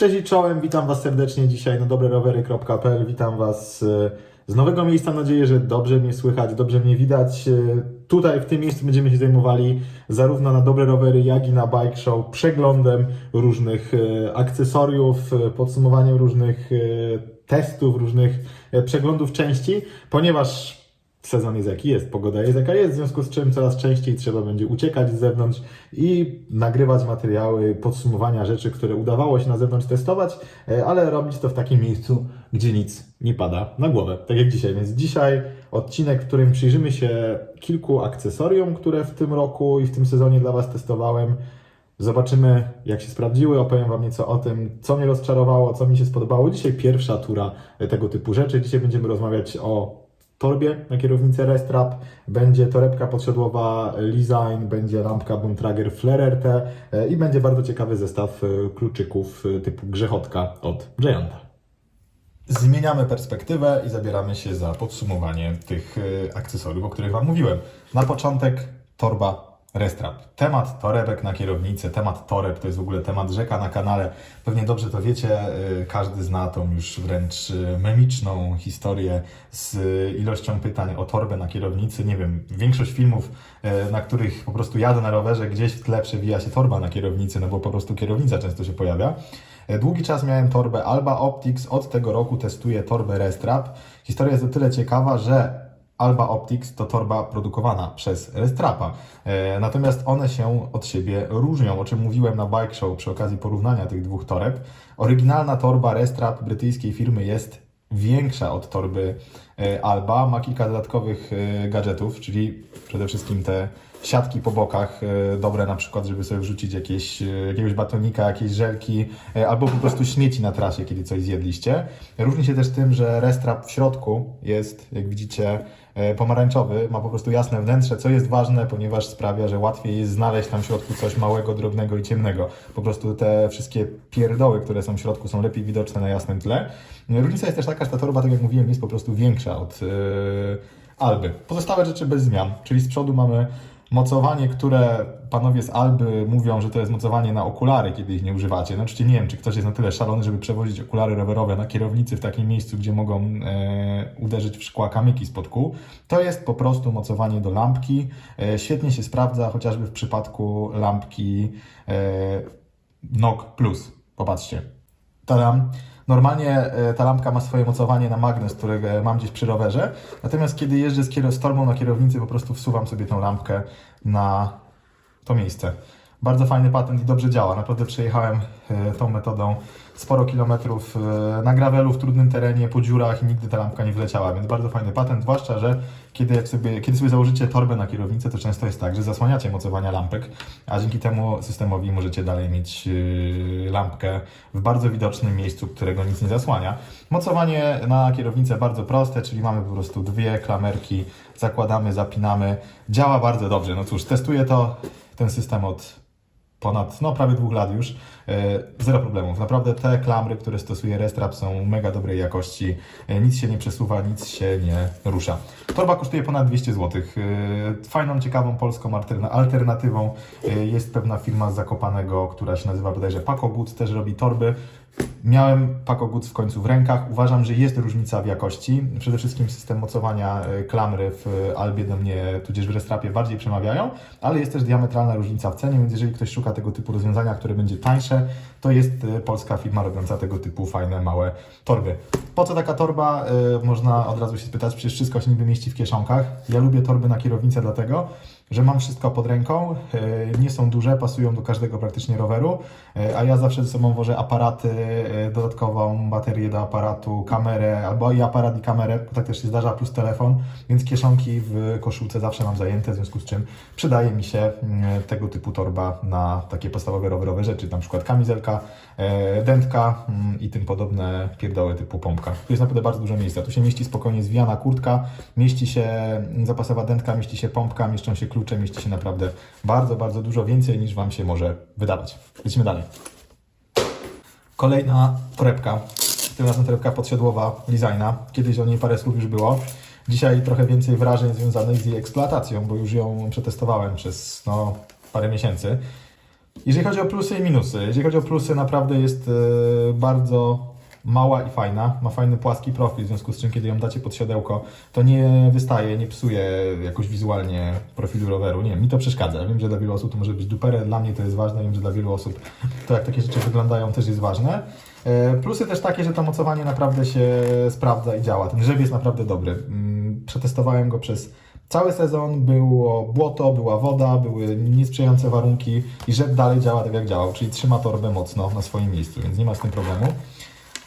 Cześć i czołem, witam Was serdecznie dzisiaj na dobrerowery.pl. Witam Was e, z nowego miejsca. Mam nadzieję, że dobrze mnie słychać, dobrze mnie widać. E, Tutaj w tym miejscu będziemy się zajmowali zarówno na Dobre Rowery, jak i na Bike Show przeglądem różnych e, akcesoriów, podsumowaniem różnych testów, różnych przeglądów części, ponieważ sezon jest jaki jest, pogoda jest jaka jest, w związku z czym coraz częściej trzeba będzie uciekać z zewnątrz i nagrywać materiały, podsumowania rzeczy, które udawało się na zewnątrz testować, e, ale robić to w takim miejscu, gdzie nic nie pada na głowę, tak jak dzisiaj. Więc dzisiaj odcinek, w którym przyjrzymy się kilku akcesorium, które w tym roku i w tym sezonie dla Was testowałem. Zobaczymy, jak się sprawdziły. Opowiem Wam nieco o tym, co mnie rozczarowało, co mi się spodobało. Dzisiaj pierwsza tura tego typu rzeczy. Dzisiaj będziemy rozmawiać o torbie na kierownicę Restrap, będzie torebka podsiodłowa Lesign, będzie lampka Bontrager Flare RT e, i będzie bardzo ciekawy zestaw e, kluczyków e, typu grzechotka od Gianta. Zmieniamy perspektywę i zabieramy się za podsumowanie tych akcesoriów, o których Wam mówiłem. Na początek torba Restrap. Temat torebek na kierownicę, temat toreb to jest w ogóle temat rzeka na kanale. Pewnie dobrze to wiecie, e, każdy zna tą już wręcz e, memiczną historię z e, ilością pytań o torbę na kierownicy. Nie wiem, większość filmów, na których po prostu jadę na rowerze, gdzieś w tle przewija się torba na kierownicy, no bo po prostu kierownica często się pojawia. E, Długi czas miałem torbę Alba Optics, od tego roku testuję torbę Restrap. Historia jest o tyle ciekawa, że Alba Optics to torba produkowana przez Restrapa. E, natomiast one się od siebie różnią, o czym mówiłem na Bike Show przy okazji porównania tych dwóch toreb. Oryginalna torba Restrap brytyjskiej firmy jest większa od torby Alba. Ma kilka dodatkowych e, gadżetów, czyli przede wszystkim te siatki po bokach, e, dobre na przykład, żeby sobie wrzucić jakieś, e, jakiegoś batonika, jakieś żelki, e, albo po prostu śmieci na trasie, kiedy coś zjedliście. Różni się też tym, że Restrap w środku jest, jak widzicie, e, pomarańczowy, ma po prostu jasne wnętrze, co jest ważne, ponieważ sprawia, że łatwiej jest znaleźć tam w środku coś małego, drobnego i ciemnego. Po prostu te wszystkie pierdoły, które są w środku, są lepiej widoczne na jasnym tle. Różnica jest też taka, że ta torba, tak jak mówiłem, jest po prostu większa od yy, Alby. Pozostałe rzeczy bez zmian, czyli z przodu mamy mocowanie, które panowie z Alby mówią, że to jest mocowanie na okulary, kiedy ich nie używacie. No oczywiście nie wiem, czy ktoś jest na tyle szalony, żeby przewozić okulary rowerowe na kierownicy w takim miejscu, gdzie mogą e, uderzyć w szkła kamyki spod kół. To jest po prostu mocowanie do lampki. E, świetnie się sprawdza, chociażby w przypadku lampki e, NOG Plus. Popatrzcie. Tadam. Normalnie e, ta lampka ma swoje mocowanie na magnes, którego mam gdzieś przy rowerze. Natomiast kiedy jeżdżę z, kier- z torbą na kierownicy, po prostu wsuwam sobie tą lampkę na to miejsce. Bardzo fajny patent i dobrze działa. Naprawdę przejechałem e, tą metodą sporo kilometrów e, na gravelu w trudnym terenie, po dziurach i nigdy ta lampka nie wleciała, więc bardzo fajny patent, zwłaszcza, że kiedy, sobie, kiedy sobie założycie torbę na kierownicę, to często jest tak, że zasłaniacie mocowania lampek, a dzięki temu systemowi możecie dalej mieć e, lampkę w bardzo widocznym miejscu, którego nic nie zasłania. Mocowanie na kierownicę bardzo proste, czyli mamy po prostu dwie klamerki, zakładamy, zapinamy. Działa bardzo dobrze. No cóż, testuję to, ten system od ponad, no prawie dwóch lat już. E, Zero problemów. Naprawdę te klamry, które stosuje Restrap są mega dobrej jakości. E, Nic się nie przesuwa, nic się nie rusza. Torba kosztuje ponad 200 zł. E, Fajną, ciekawą polską alterna- alternatywą jest pewna firma z Zakopanego, która się nazywa bodajże Goods, też robi torby. Miałem Goods w końcu w rękach. Uważam, że jest różnica w jakości. Przede wszystkim system mocowania klamry w Albie do mnie, tudzież w Restrapie bardziej przemawiają, ale jest też diametralna różnica w cenie, więc jeżeli ktoś szuka tego typu rozwiązania, które będzie tańsze, to jest e, polska firma robiąca tego typu fajne, małe torby. Po co taka torba? E, Można od razu się spytać, przecież wszystko się niby mieści w kieszonkach. Ja lubię torby na kierownicę dlatego, że mam wszystko pod ręką, e, nie są duże, pasują do każdego praktycznie roweru, e, a ja zawsze ze sobą wożę aparaty, e, dodatkową baterię do aparatu, kamerę, albo i aparat i kamerę, bo tak też się zdarza, plus telefon, więc kieszonki w koszulce zawsze mam zajęte, w związku z czym przydaje mi się mm, tego typu torba na takie podstawowe rowerowe rzeczy, na przykład kamizelka, dętka mm, i tym podobne pierdoły typu pompka. Tu jest naprawdę bardzo dużo miejsca, tu się mieści spokojnie zwijana kurtka, mieści się zapasowa dętka, mieści się pompka, mieszczą się klucze, mieści się naprawdę bardzo, bardzo dużo więcej niż Wam się może wydawać. Lecimy dalej. Kolejna torebka. Tym razem torebka podsiodłowa Designa. Kiedyś o niej parę słów już było. Dzisiaj trochę więcej wrażeń związanych z jej eksploatacją, bo już ją przetestowałem przez no, parę miesięcy. Jeżeli chodzi o plusy i minusy, jeżeli chodzi o plusy, naprawdę jest e, bardzo mała i fajna. Ma fajny płaski profil, w związku z czym, kiedy ją dacie pod siodełko, to nie wystaje, nie psuje jakoś wizualnie profilu roweru. Nie, mi to przeszkadza. Wiem, że dla wielu osób to może być duperę, dla mnie to jest ważne. Wiem, że dla wielu osób to, jak takie rzeczy wyglądają, też jest ważne. E, Plusy też takie, że to mocowanie naprawdę się sprawdza i działa. Ten grzew jest naprawdę dobry. Mm, Przetestowałem go przez cały sezon, było błoto, była woda, były niesprzyjające warunki i rzep dalej działa tak jak działał, czyli trzyma torbę mocno na swoim miejscu, więc nie ma z tym problemu.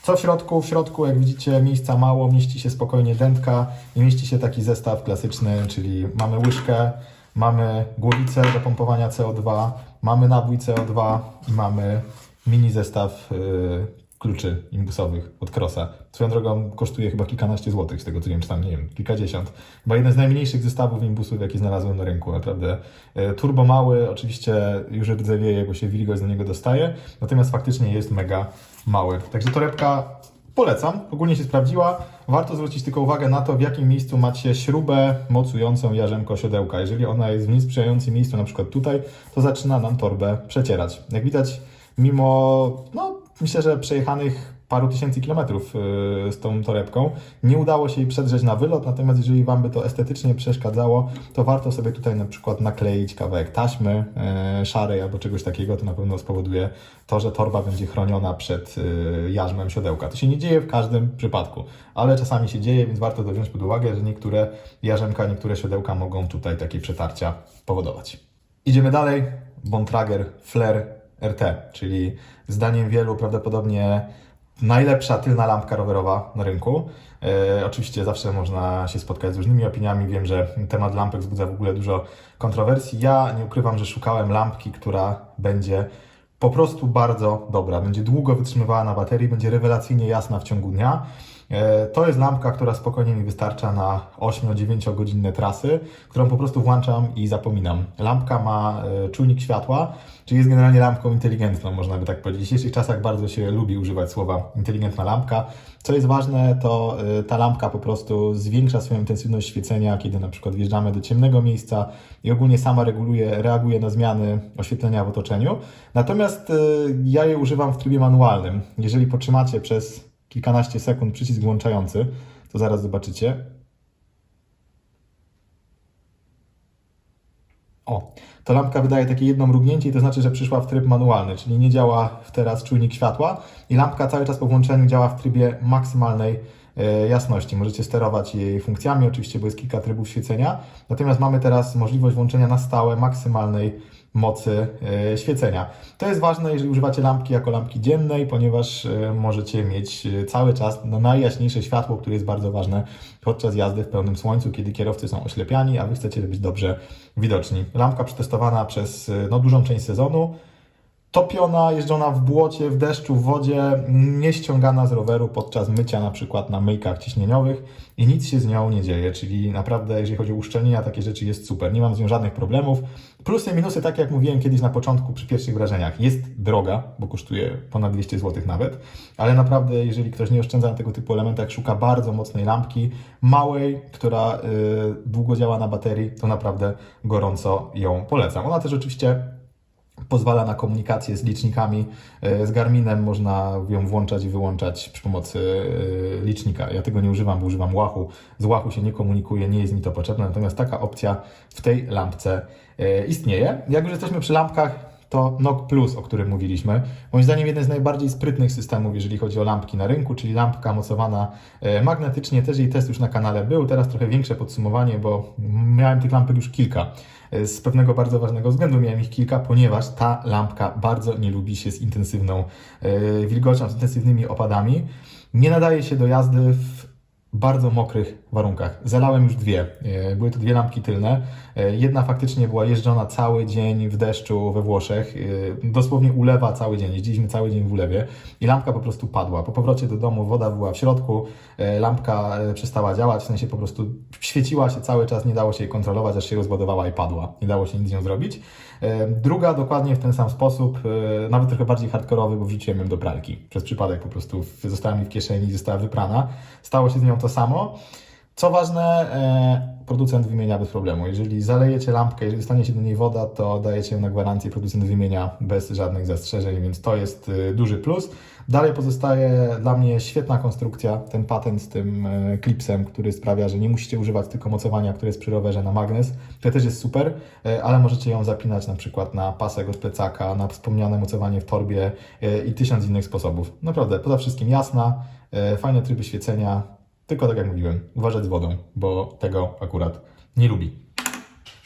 Co w środku? W środku, jak widzicie, miejsca mało, mieści się spokojnie dętka i mieści się taki zestaw klasyczny, czyli mamy łyżkę, mamy głowicę do pompowania CO2, mamy nabój CO2 i mamy mini zestaw yy, kluczy imbusowych od Crossa. Swoją drogą kosztuje chyba kilkanaście złotych, z tego co wiem, czy tam, nie wiem, kilkadziesiąt. Chyba jeden z najmniejszych zestawów imbusów, jakie znalazłem na rynku, naprawdę. E, Turbo mały, oczywiście już rdzewieje, bo się wilgoć do niego dostaje, natomiast faktycznie jest mega mały. Także torebka polecam, ogólnie się sprawdziła. Warto zwrócić tylko uwagę na to, w jakim miejscu macie śrubę mocującą jarzemko siodełka. Jeżeli ona jest w niesprzyjającym miejscu, na przykład tutaj, to zaczyna nam torbę przecierać. Jak widać, mimo, no, myślę, że przejechanych paru tysięcy kilometrów yy, z tą torebką, nie udało się jej przedrzeć na wylot, natomiast jeżeli Wam by to estetycznie przeszkadzało, to warto sobie tutaj na przykład nakleić kawałek taśmy yy, szarej albo czegoś takiego, to na pewno spowoduje to, że torba będzie chroniona przed yy, jarzmem siodełka. To się nie dzieje w każdym przypadku, ale czasami się dzieje, więc warto to wziąć pod uwagę, że niektóre jarzemka, niektóre siodełka mogą tutaj takie przetarcia powodować. Idziemy dalej. Bontrager Flare RT, czyli zdaniem wielu prawdopodobnie najlepsza tylna lampka rowerowa na rynku. E, oczywiście zawsze można się spotkać z różnymi opiniami. Wiem, że temat lampek wzbudza w ogóle dużo kontrowersji. Ja nie ukrywam, że szukałem lampki, która będzie po prostu bardzo dobra. Będzie długo wytrzymywała na baterii, będzie rewelacyjnie jasna w ciągu dnia. E, To jest lampka, która spokojnie mi wystarcza na 8-9 godzinne trasy, którą po prostu włączam i zapominam. Lampka ma e, czujnik światła, czyli jest generalnie lampką inteligentną, można by tak powiedzieć. W dzisiejszych czasach bardzo się lubi używać słowa inteligentna lampka. Co jest ważne, to e, ta lampka po prostu zwiększa swoją intensywność świecenia, kiedy na przykład wjeżdżamy do ciemnego miejsca i ogólnie sama reguluje, reaguje na zmiany oświetlenia w otoczeniu. Natomiast ja jej używam w trybie manualnym. Jeżeli potrzymacie przez kilkanaście sekund przycisk włączający, to zaraz zobaczycie. O, ta lampka wydaje takie jedno mrugnięcie i to znaczy, że przyszła w tryb manualny, czyli nie działa teraz czujnik światła i lampka cały czas po włączeniu działa w trybie maksymalnej e, jasności. Możecie sterować jej funkcjami, oczywiście, bo jest kilka trybów świecenia. Natomiast mamy teraz możliwość włączenia na stałe maksymalnej mocy e, świecenia. To jest ważne, jeżeli używacie lampki jako lampki dziennej, ponieważ e, możecie mieć e, cały czas no, najjaśniejsze światło, które jest bardzo ważne podczas jazdy w pełnym słońcu, kiedy kierowcy są oślepiani, a Wy chcecie być dobrze widoczni. Lampka przetestowana przez no, dużą część sezonu. Topiona, jeżdżona w błocie, w deszczu, w wodzie, nie ściągana z roweru podczas mycia na przykład na myjkach ciśnieniowych i nic się z nią nie dzieje, czyli naprawdę jeżeli chodzi o uszczelnienia, takie rzeczy jest super, nie mam z nią żadnych problemów. Plusy i minusy, tak jak mówiłem kiedyś na początku przy pierwszych wrażeniach, jest droga, bo kosztuje ponad 200 zł nawet, ale naprawdę jeżeli ktoś nie oszczędza na tego typu elementach, szuka bardzo mocnej lampki, małej, która y, długo działa na baterii, to naprawdę gorąco ją polecam. Ona też oczywiście pozwala na komunikację z licznikami. E, Z Garminem można ją włączać i wyłączać przy pomocy e, licznika. Ja tego nie używam, bo używam łachu. Z łachu się nie komunikuje, nie jest mi to potrzebne, natomiast taka opcja w tej lampce e, istnieje. Jak już jesteśmy przy lampkach, to NOC Plus, o którym mówiliśmy. Moim zdaniem jeden z najbardziej sprytnych systemów, jeżeli chodzi o lampki na rynku, czyli lampka mocowana e, magnetycznie. Też jej test już na kanale był. Teraz trochę większe podsumowanie, bo miałem tych lampek już kilka. E, Z pewnego bardzo ważnego względu miałem ich kilka, ponieważ ta lampka bardzo nie lubi się z intensywną e, wilgocią, z intensywnymi opadami. Nie nadaje się do jazdy w bardzo mokrych warunkach. Zalałem już dwie. E, Były to dwie lampki tylne. E, Jedna faktycznie była jeżdżona cały dzień w deszczu we Włoszech. E, Dosłownie ulewa cały dzień. Jeździliśmy cały dzień w ulewie i lampka po prostu padła. Po powrocie do domu woda była w środku, lampka przestała działać, w sensie po prostu świeciła się cały czas, nie dało się jej kontrolować, aż się rozładowała i padła. Nie dało się nic z nią zrobić. Druga dokładnie w ten sam sposób, nawet trochę bardziej hardkorowy, bo wrzuciłem ją do pralki. Przez przypadek po prostu została mi w kieszeni została wyprana. Stało się z nią to samo. Co ważne, e, producent wymienia bez problemu. Jeżeli zalejecie lampkę, jeżeli stanie się do niej woda, to dajecie ją na gwarancję, producent wymienia bez żadnych zastrzeżeń, więc to jest e, duży plus. Dalej pozostaje dla mnie świetna konstrukcja, ten patent z tym e, klipsem, który sprawia, że nie musicie używać tylko mocowania, które jest przy rowerze na magnes. To też jest super, ale możecie ją zapinać na przykład na pasek od plecaka, na wspomniane mocowanie w torbie i tysiąc innych sposobów. Naprawdę, poza wszystkim jasna, fajne tryby świecenia, tylko tak jak mówiłem, uważać z wodą, bo tego akurat nie lubi.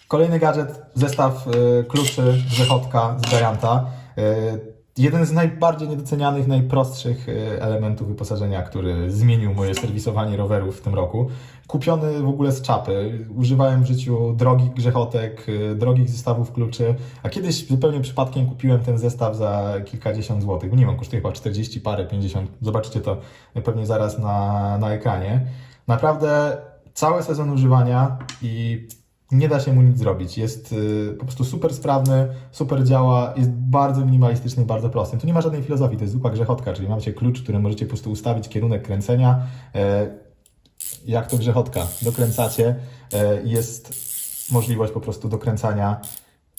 Kolejny gadżet, zestaw y, kluczy Grzechotka z Gianta. Y, Jeden z najbardziej niedocenianych, najprostszych y, elementów wyposażenia, który zmienił moje serwisowanie rowerów w tym roku. Kupiony w ogóle z czapy. Używałem w życiu drogich grzechotek, y, drogich zestawów kluczy, a kiedyś zupełnie przypadkiem kupiłem ten zestaw za kilkadziesiąt złotych. Nie wiem, kosztuje chyba 40 parę, 50. Zobaczycie to pewnie zaraz na, na ekranie. Naprawdę cały sezon używania i nie da się mu nic zrobić. Jest y, po prostu super sprawny, super działa, jest bardzo minimalistyczny i bardzo prosty. Tu nie ma żadnej filozofii, to jest zwykła grzechotka, czyli macie klucz, który możecie po prostu ustawić kierunek kręcenia. E, jak to grzechotka, dokręcacie, e, jest możliwość po prostu dokręcania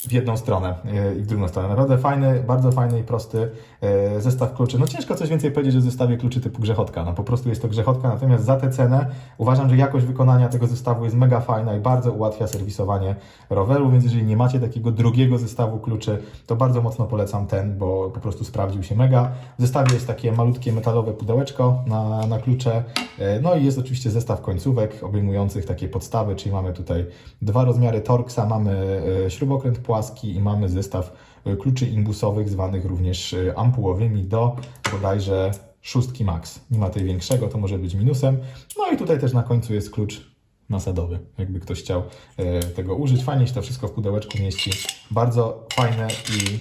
w jedną stronę e, i w drugą stronę. Naprawdę fajny, bardzo fajny i prosty e, zestaw kluczy. No ciężko coś więcej powiedzieć o zestawie kluczy typu grzechotka. No po prostu jest to grzechotka, natomiast za tę cenę uważam, że jakość wykonania tego zestawu jest mega fajna i bardzo ułatwia serwisowanie roweru, więc jeżeli nie macie takiego drugiego zestawu kluczy, to bardzo mocno polecam ten, bo po prostu sprawdził się mega. W zestawie jest takie malutkie metalowe pudełeczko na, na klucze, e, no i jest oczywiście zestaw końcówek obejmujących takie podstawy, czyli mamy tutaj dwa rozmiary Torxa, mamy śrubokręt płaski i mamy zestaw e, kluczy imbusowych, zwanych również e, ampułowymi do bodajże szóstki max. Nie ma tej większego, to może być minusem. No i tutaj też na końcu jest klucz nasadowy, jakby ktoś chciał e, tego użyć. Fajnie się to wszystko w pudełeczku mieści. Bardzo fajne i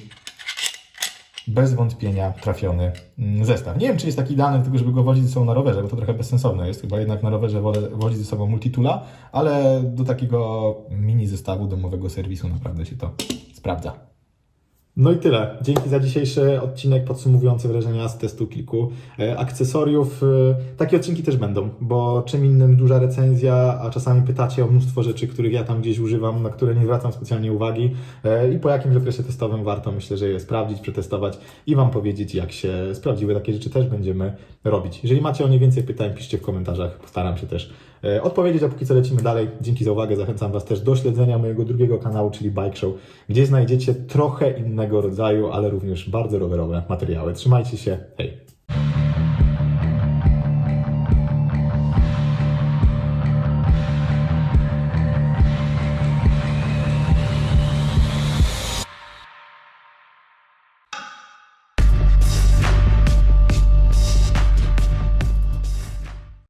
bez wątpienia trafiony mm, zestaw. Nie wiem, czy jest taki do tego, żeby go wozić ze sobą na rowerze, bo to trochę bezsensowne jest. Chyba jednak na rowerze wolę wozić ze sobą multitula, ale do takiego mini zestawu domowego serwisu naprawdę się to sprawdza. No i tyle. Dzięki za dzisiejszy odcinek podsumowujący wrażenia z testu kilku e, akcesoriów. E, Takie odcinki też będą, bo czym innym duża recenzja, a czasami pytacie o mnóstwo rzeczy, których ja tam gdzieś używam, na które nie zwracam specjalnie uwagi e, i po jakimś okresie testowym warto myślę, że je sprawdzić, przetestować i Wam powiedzieć, jak się sprawdziły. Takie rzeczy też będziemy robić. Jeżeli macie o nie więcej pytań, piszcie w komentarzach. Postaram się też odpowiedzieć, a póki co lecimy dalej. Dzięki za uwagę. Zachęcam Was też do śledzenia mojego drugiego kanału, czyli Bike Show, gdzie znajdziecie trochę innego rodzaju, ale również bardzo rowerowe materiały. Trzymajcie się. Hej!